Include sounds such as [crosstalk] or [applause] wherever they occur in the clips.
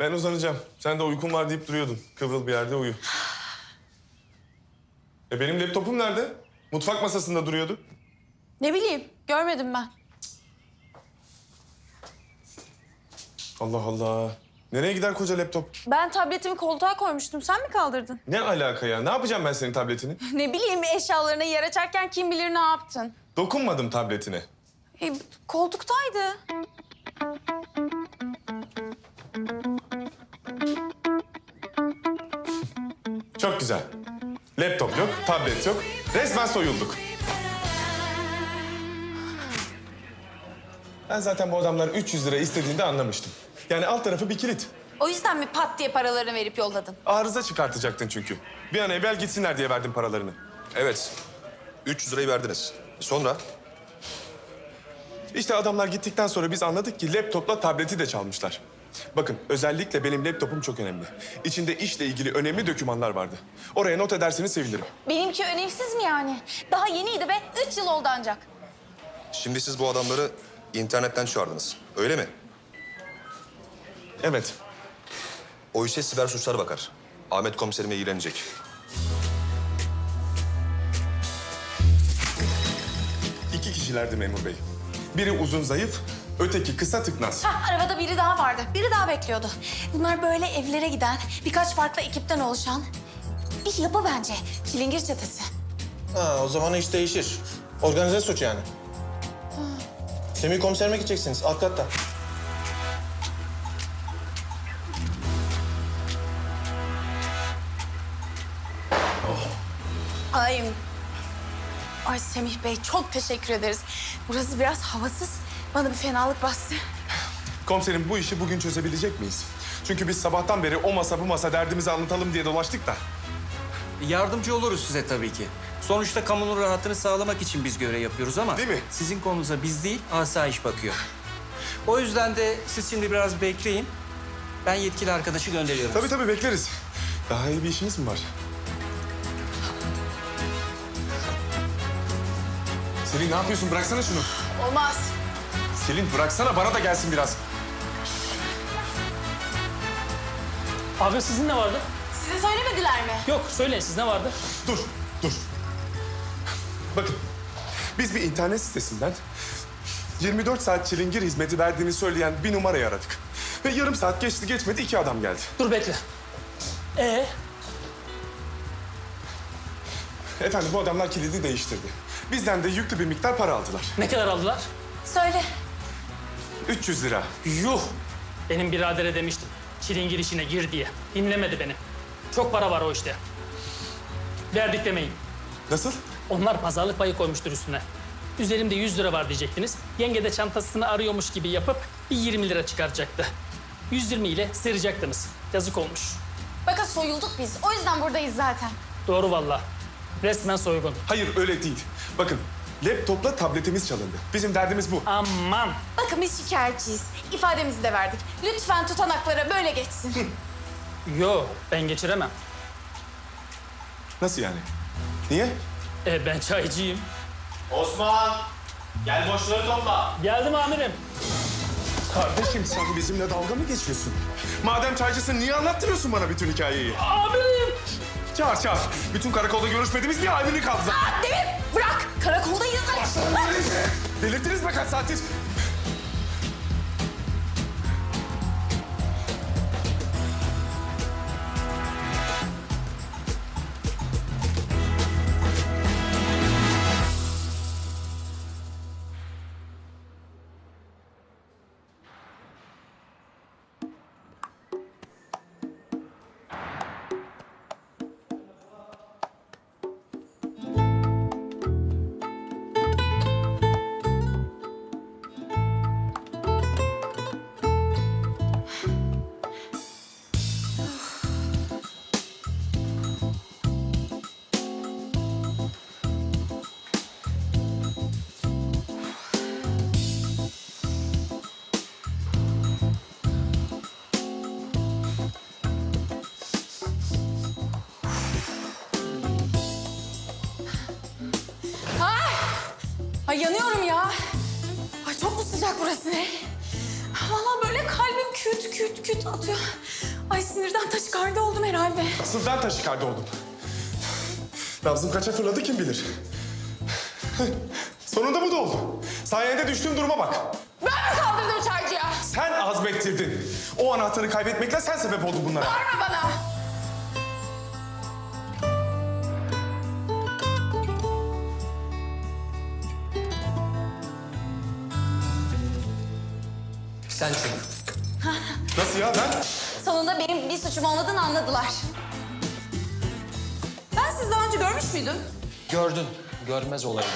Ben uzanacağım. Sen de uykun var deyip duruyordun. Kıvrıl bir yerde uyu. E benim laptopum nerede? Mutfak masasında duruyordu. Ne bileyim, görmedim ben. Allah Allah. Nereye gider koca laptop? Ben tabletimi koltuğa koymuştum. Sen mi kaldırdın? Ne alaka ya? Ne yapacağım ben senin tabletini? [laughs] Ne bileyim eşyalarına yer açarken kim bilir ne yaptın. Dokunmadım tabletine. E, koltuktaydı. Güzel. Laptop yok, tablet yok. Resmen soyulduk. Ben zaten bu adamlar 300 lira istediğinde anlamıştım. Yani alt tarafı bir kilit. O yüzden mi pat diye paralarını verip yolladın? Arıza çıkartacaktın çünkü. Bir an evvel gitsinler diye verdim paralarını. Evet. 300 lirayı verdiniz. Sonra? İşte adamlar gittikten sonra biz anladık ki laptopla tableti de çalmışlar. Bakın özellikle benim laptopum çok önemli. İçinde işle ilgili önemli dokümanlar vardı. Oraya not ederseniz sevinirim. Benimki önemsiz mi yani? Daha yeniydi be. Üç yıl oldu ancak. Şimdi siz bu adamları internetten çağırdınız. Öyle mi? Evet. O işe siber suçlar bakar. Ahmet komiserime ilgilenecek. İki kişilerdi memur bey. Biri uzun zayıf, öteki kısa tıknaz. Hah, arabada biri daha vardı. Biri daha bekliyordu. Bunlar böyle evlere giden, birkaç farklı ekipten oluşan bir yapı bence. Çilingir çetesi. Ha, o zaman iş değişir. Organize suç yani. Semih komiserime gideceksiniz alt katta. Ay, ay Semih Bey çok teşekkür ederiz. Burası biraz havasız. Bana bir fenalık bastı. Komiserim bu işi bugün çözebilecek miyiz? Çünkü biz sabahtan beri o masa bu masa derdimizi anlatalım diye dolaştık da. Yardımcı oluruz size tabii ki. Sonuçta kamunun rahatını sağlamak için biz görev yapıyoruz ama... Değil mi? Sizin konunuza biz değil, asayiş bakıyor. O yüzden de siz şimdi biraz bekleyin. Ben yetkili arkadaşı gönderiyorum. Tabii tabii bekleriz. Daha iyi bir işiniz mi var? Selin ne yapıyorsun? Bıraksana şunu. Olmaz. Selin bıraksana bana da gelsin biraz. Abi sizin ne vardı? Size söylemediler mi? Yok söyleyin siz ne vardı? Dur, dur. Bakın, biz bir internet sitesinden 24 saat çilingir hizmeti verdiğini söyleyen bir numarayı aradık. Ve yarım saat geçti geçmedi iki adam geldi. Dur bekle. Ee, Efendim bu adamlar kilidi değiştirdi. Bizden de yüklü bir miktar para aldılar. ne kadar aldılar? Söyle. 300 lira. Yuh! Benim biradere demiştim. Çilingir işine gir diye. Dinlemedi beni. Çok para var o işte. Verdik demeyin. Nasıl? Onlar pazarlık payı koymuştur üstüne. Üzerimde 100 lira var diyecektiniz. Yenge de çantasını arıyormuş gibi yapıp bir 20 lira çıkaracaktı. 120 ile sıyıracaktınız. Yazık olmuş. Bakın soyulduk biz. O yüzden buradayız zaten. Doğru valla. Resmen soygun. Hayır öyle değil. Bakın laptopla tabletimiz çalındı. Bizim derdimiz bu. Aman! Bakın biz şikayetçiyiz. İfademizi de verdik. Lütfen tutanaklara böyle geçsin. Yo, ben geçiremem. Nasıl yani? Niye? E, ben çaycıyım. Osman! Gel boşları topla. Geldim amirim. Kardeşim sen bizimle dalga mı geçiyorsun? Madem çaycısın niye anlattırıyorsun bana bütün hikayeyi? Amirim! Çağır çağır. Bütün karakolda görüşmediğimiz bir ayını kaldı zaten. Demir bırak. Karakoldayız. Delirttiniz mi kaç saattir? Yanıyorum ya. Ay çok mu sıcak burası ne? Vallahi böyle kalbim küt küt küt atıyor. Ay sinirden taşikardi oldum herhalde. Asıl ben taşikardi oldum. Nabzım kaça fırladı kim bilir. Sonunda bu da oldu. Sayende düştüğüm duruma bak. Ben mi kaldırdım çaycıya? Sen azmettirdin. O anahtarı kaybetmekle sen sebep oldun bunlara. Bağırma bana. Sensin. [laughs] Nasıl ya ben? Sonunda benim bir suçum olmadığını anladılar. Ben sizi daha önce görmüş müydüm? Gördün. Görmez olayım.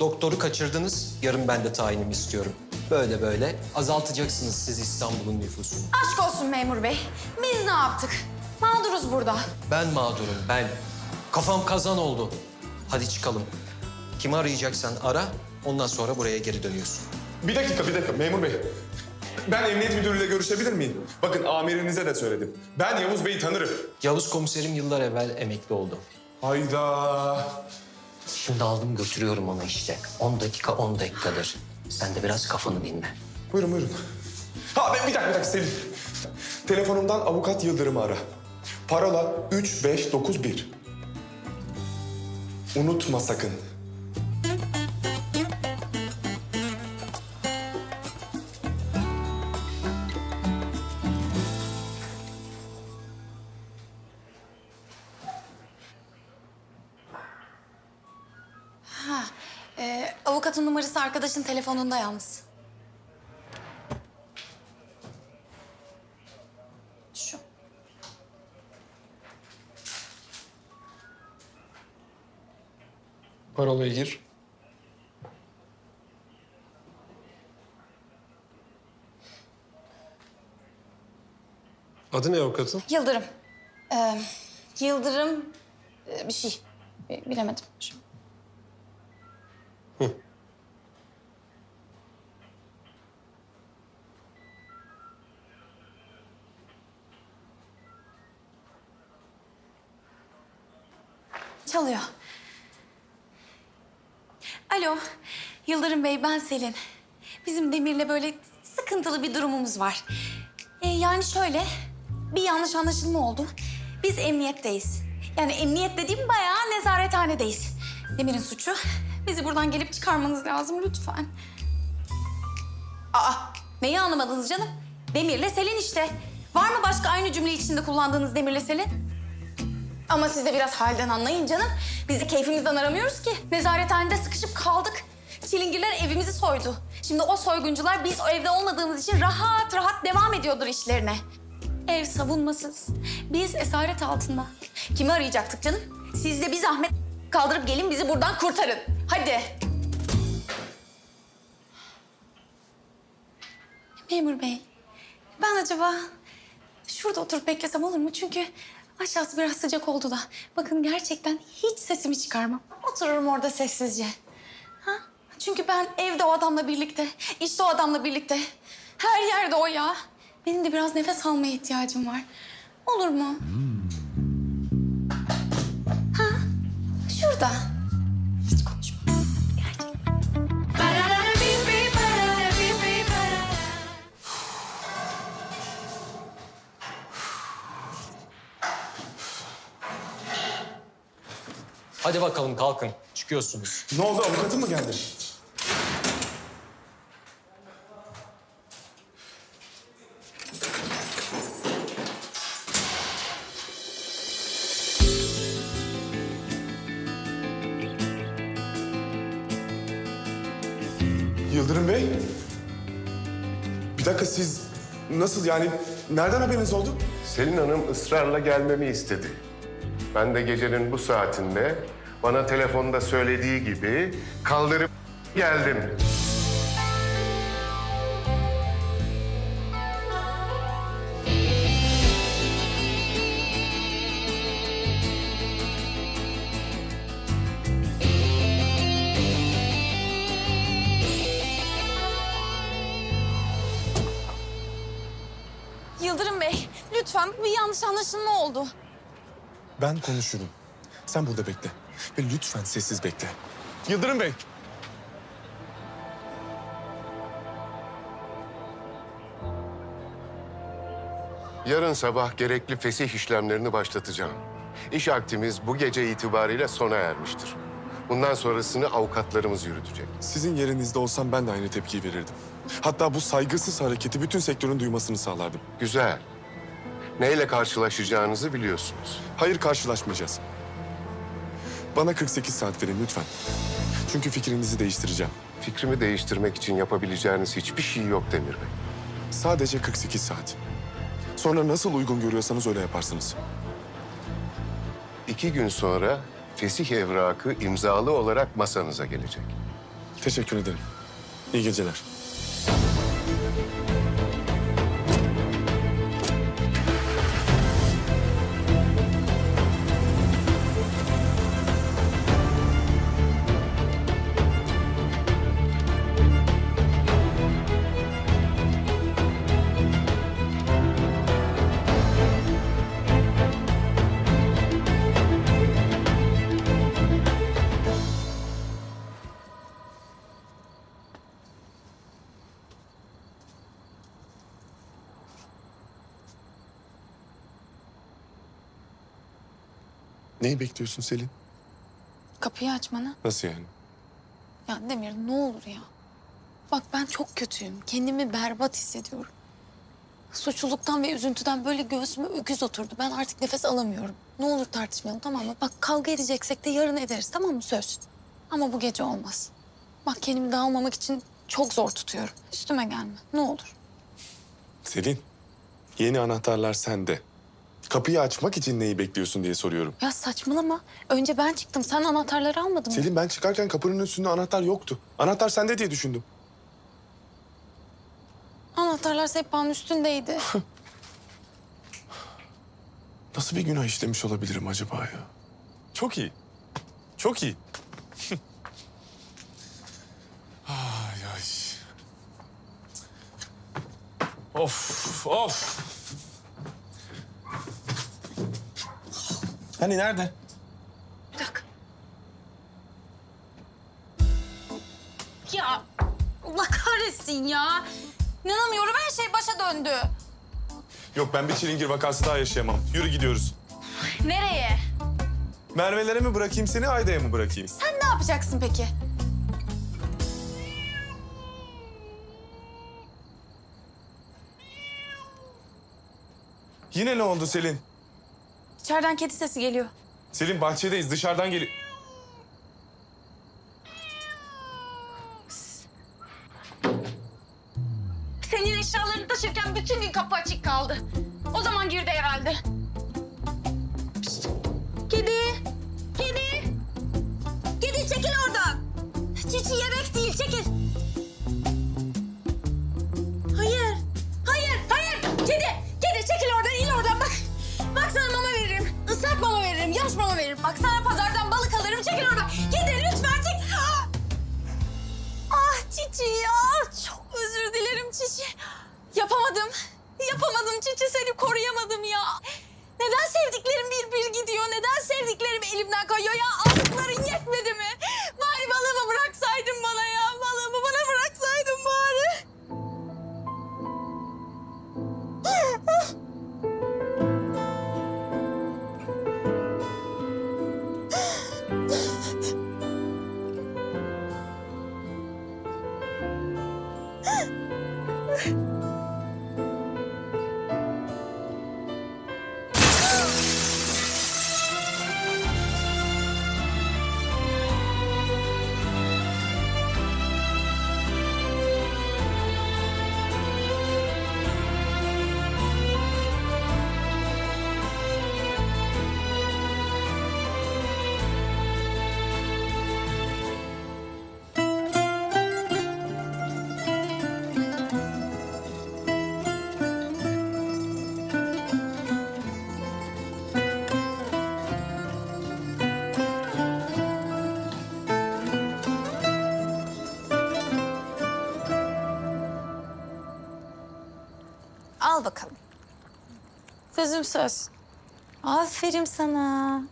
Doktoru kaçırdınız. Yarın ben de tayinimi istiyorum. Böyle böyle azaltacaksınız siz İstanbul'un nüfusunu. Aşk olsun memur bey. Biz ne yaptık? Mağduruz burada. Ben mağdurum, ben. Kafam kazan oldu. Hadi çıkalım. Kimi arayacaksan ara, ondan sonra buraya geri dönüyorsun. Bir dakika, bir dakika memur bey. Ben emniyet müdürüyle görüşebilir miyim? Bakın amirinize de söyledim. Ben Yavuz Bey'i tanırım. Yavuz komiserim yıllar evvel emekli oldu. Hayda. Şimdi aldım götürüyorum onu işte. 10 dakika 10 dakikadır. Sen de biraz kafanı dinle. Buyurun buyurun. Ha ben bir dakika bir dakika Selin. Telefonumdan avukat Yıldırım'ı ara. Parola 3591. Unutma sakın. Arkadaşın telefonunda yalnız. Şu. Parolaya gir. Adı ne avukatın? Yıldırım. Ee, Yıldırım e, bir şey. E, Bilemedim. Şu. Çalıyor. Alo, Yıldırım Bey ben Selin. Bizim Demir'le böyle sıkıntılı bir durumumuz var. Ee, yani şöyle, bir yanlış anlaşılma oldu. Biz emniyetteyiz. Yani emniyet dediğim bayağı nezarethanedeyiz. Demir'in suçu. Bizi buradan gelip çıkarmanız lazım lütfen. Aa, neyi anlamadınız canım? Demir'le Selin işte. Var mı başka aynı cümle içinde kullandığınız Demir'le Selin? Ama siz de biraz halden anlayın canım. Biz de keyfimizden aramıyoruz ki. Nezarethanede sıkışıp kaldık. Çilingirler evimizi soydu. Şimdi o soyguncular biz o evde olmadığımız için rahat rahat devam ediyordur işlerine. Ev savunmasız. Biz esaret altında. Kimi arayacaktık canım? Siz de bir zahmet kaldırıp gelin bizi buradan kurtarın. Hadi. Memur bey, ben acaba şurada oturup beklesem olur mu? Çünkü aşağısı biraz sıcak oldu da. Bakın gerçekten hiç sesimi çıkarmam. Otururum orada sessizce. Ha? Çünkü ben evde o adamla birlikte, işte o adamla birlikte. Her yerde o ya. Benim de biraz nefes almaya ihtiyacım var. Olur mu? Ha? Şurada. Hadi bakalım kalkın, çıkıyorsunuz. Ne oldu avukatın mı geldi? Yıldırım Bey. Bir dakika siz nasıl yani nereden haberiniz oldu? Selin Hanım ısrarla gelmemi istedi. Ben de gecenin bu saatinde bana telefonda söylediği gibi kaldırıp geldim. Yıldırım Bey, lütfen bir yanlış anlaşılma oldu. Ben konuşurum. Sen burada bekle. Ve lütfen sessiz bekle. Yıldırım Bey. Yarın sabah gerekli fesih işlemlerini başlatacağım. İş aktimiz bu gece itibariyle sona ermiştir. Bundan sonrasını avukatlarımız yürütecek. Sizin yerinizde olsam ben de aynı tepkiyi verirdim. Hatta bu saygısız hareketi bütün sektörün duymasını sağlardım. Güzel. Neyle karşılaşacağınızı biliyorsunuz. Hayır karşılaşmayacağız. Bana 48 saat verin lütfen. Çünkü fikrinizi değiştireceğim. Fikrimi değiştirmek için yapabileceğiniz hiçbir şey yok Demir Bey. Sadece 48 saat. Sonra nasıl uygun görüyorsanız öyle yaparsınız. İki gün sonra fesih evrakı imzalı olarak masanıza gelecek. Teşekkür ederim. İyi geceler. Neyi bekliyorsun Selin? Kapıyı açmanı. Nasıl yani? Ya Demir ne olur ya. Bak ben çok kötüyüm. Kendimi berbat hissediyorum. Suçluluktan ve üzüntüden böyle göğsüme öküz oturdu. Ben artık nefes alamıyorum. Ne olur tartışmayalım tamam mı? Bak kavga edeceksek de yarın ederiz tamam mı? Söz. Ama bu gece olmaz. Bak kendimi dağılmamak için çok zor tutuyorum. Üstüme gelme ne olur. Selin, yeni anahtarlar sende. Kapıyı açmak için neyi bekliyorsun diye soruyorum. Ya saçmalama. Önce ben çıktım. Sen anahtarları almadın mı? Selin ben çıkarken kapının üstünde anahtar yoktu. Anahtar sende diye düşündüm. Anahtarlar sehpanın üstündeydi. Nasıl bir günah işlemiş olabilirim acaba ya? Çok iyi. Çok iyi. [laughs] ay ay. Of of. Hani nerede? Bir dakika. Ya Allah kahretsin ya. İnanamıyorum her şey başa döndü. Yok ben bir çilingir vakası daha yaşayamam. Yürü gidiyoruz. Nereye? Merve'lere mi bırakayım seni, Ayda'ya mı bırakayım? Sen ne yapacaksın peki? Yine ne oldu Selin? İçeriden kedi sesi geliyor. Selin bahçedeyiz, dışarıdan geliyor. Yapamadım Çiçi seni koruyamadım ya. Neden sevdiklerim bir bir gidiyor? Neden sevdiklerim elimden kayıyor ya? Aldıkların yetmedi mi? Bakalım. Sözüm söz. Aferin sana.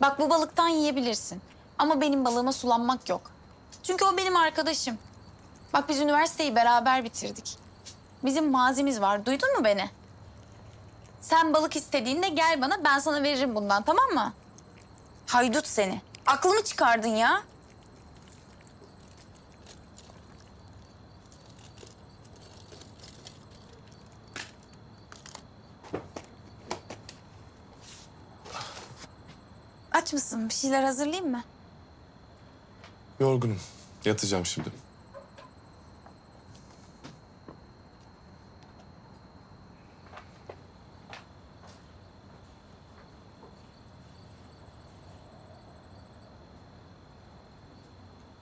Bak bu balıktan yiyebilirsin. Ama benim balığıma sulanmak yok. Çünkü o benim arkadaşım. Bak biz üniversiteyi beraber bitirdik. Bizim mazimiz var. Duydun mu beni? Sen balık istediğinde gel bana ben sana veririm bundan tamam mı? Haydut seni. Aklımı çıkardın ya. Aç mısın? Bir şeyler hazırlayayım mı? Yorgunum. Yatacağım şimdi.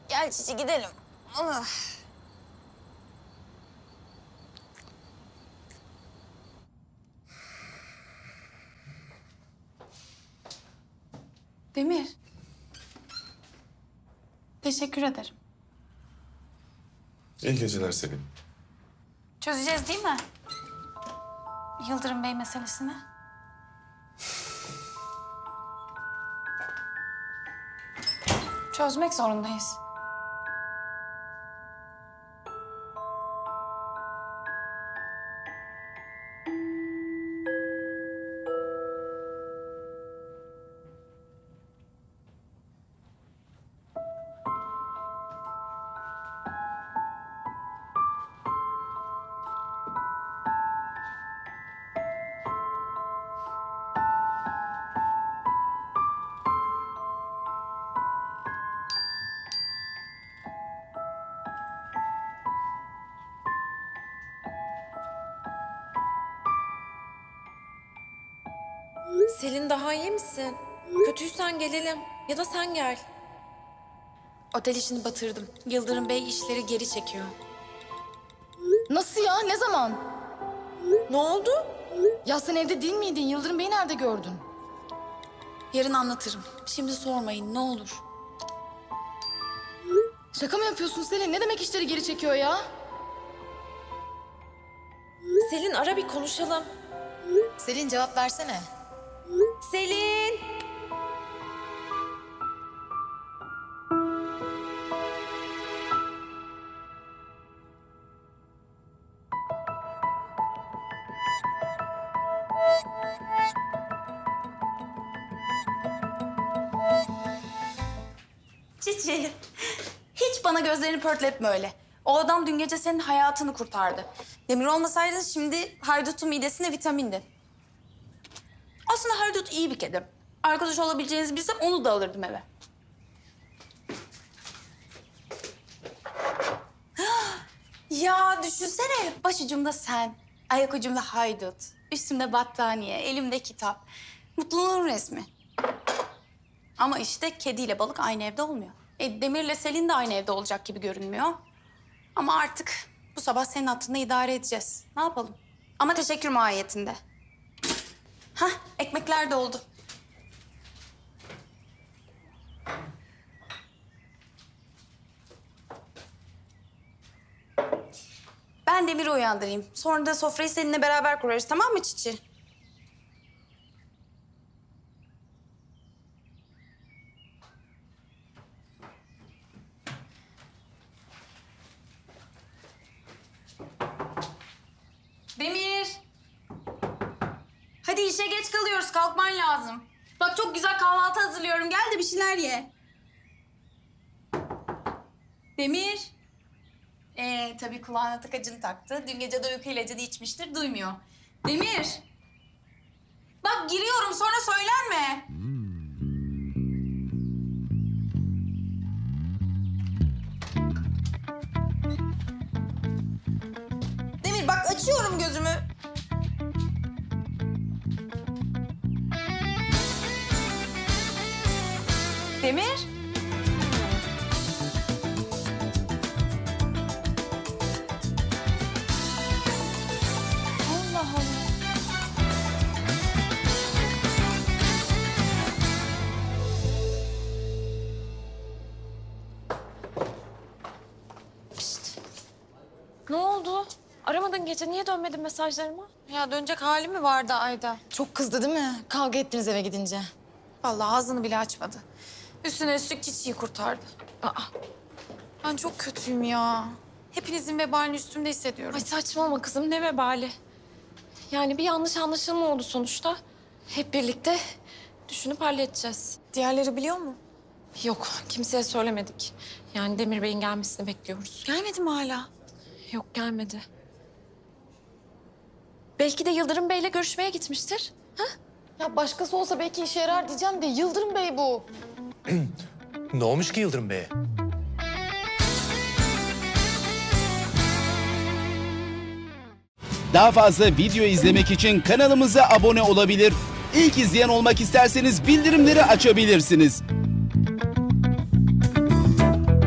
Gel Çiçi gidelim. Ah. Demir. Teşekkür ederim. İyi geceler Selin. Çözeceğiz değil mi? Yıldırım Bey meselesini. Çözmek zorundayız. Selin daha iyi misin? Kötüysen gelelim. Ya da sen gel. Otel işini batırdım. Yıldırım Bey işleri geri çekiyor. Nasıl ya? Ne zaman? Ne oldu? Ya sen evde değil miydin? Yıldırım Bey'i nerede gördün? Yarın anlatırım. Şimdi sormayın ne olur. Şaka mı yapıyorsun Selin? Ne demek işleri geri çekiyor ya? Selin ara bir konuşalım. Selin cevap versene. Selin! Çiçeği. Hiç bana gözlerini pörtletme öyle. O adam dün gece senin hayatını kurtardı. Demir olmasaydın şimdi haydutun midesine vitamindin. Aslında haydut iyi bir kedi. Arkadaş olabileceğinizi bilsem onu da alırdım eve. [gasps] ya düşünsene başucumda sen, ayak ucumda haydut, üstümde battaniye, elimde kitap. Mutluluğun resmi. Ama işte kediyle balık aynı evde olmuyor. E, Demir'le Selin de aynı evde olacak gibi görünmüyor. Ama artık bu sabah senin hattında idare edeceğiz. Ne yapalım? Ama teşekkür mahiyetinde. Hah, ekmekler de oldu. Ben Demir'i uyandırayım. Sonra da sofrayı seninle beraber kurarız tamam mı Çiçi? Demir. Hadi işe geç kalıyoruz. Kalkman lazım. Bak çok güzel kahvaltı hazırlıyorum. Gel de bir şeyler ye. Demir. Ee, tabii kulağına takacını taktı. Dün gece de uyku ilacını içmiştir. Duymuyor. Demir. Bak giriyorum sonra söylenme. Demir. Allah Allah. Ne oldu? Aramadın gece. Niye dönmedin mesajlarıma? Ya dönecek hali mi vardı Ayda? Çok kızdı değil mi? Kavga ettiniz eve gidince. Vallahi ağzını bile açmadı. Üstüne üstlük çiçeği kurtardı. Aa, ben çok kötüyüm ya. Hepinizin vebalini üstümde hissediyorum. Ay saçmalama kızım. Ne vebali? Yani bir yanlış anlaşılma oldu sonuçta. Hep birlikte düşünüp halledeceğiz. Diğerleri biliyor mu? Yok, kimseye söylemedik. Yani Demir Bey'in gelmesini bekliyoruz. Gelmedi mi hala? Yok, gelmedi. Belki de Yıldırım Bey'le görüşmeye gitmiştir. Ya başkası olsa belki işe yarar diyeceğim de Yıldırım Bey bu. [clears throat] Ne olmuş ki Yıldırım Bey'e? Daha fazla video izlemek için kanalımıza abone olabilir. İlk izleyen olmak isterseniz bildirimleri açabilirsiniz.